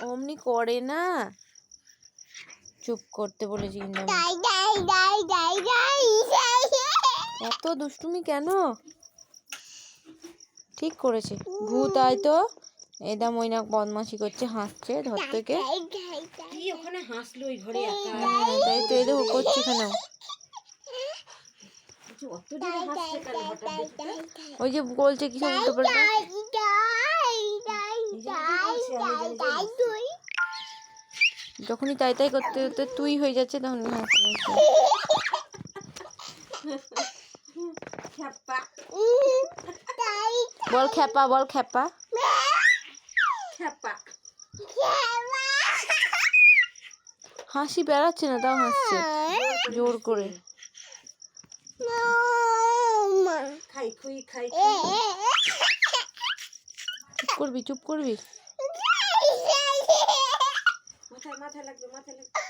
অমনি করে না। চুপ করতে বলেছি কিন্তু এত দুষ্টুমি কেন? ঠিক করেছে। ভূত আয় তো। এদা মৈনাক বদমাশি করছে হাসছে ধর থেকে। কি ওখানে হাসলো ওই ঘরে একা? হ্যাঁ, তাই তো এদের করছে কেন ওই যে বলছে কি যখনই তাই তাই করতে করতে তুই হয়ে যাচ্ছে তখন ডাই বল খ্যাপা বল খ্যাপা। হাসি বেড়াচ্ছে না তাও হাসছে। জোর করে। খাই খুই খাই চুপ করবি চুপ করবি মাথায় মাথায় লাগবে মাথায় লাগবে।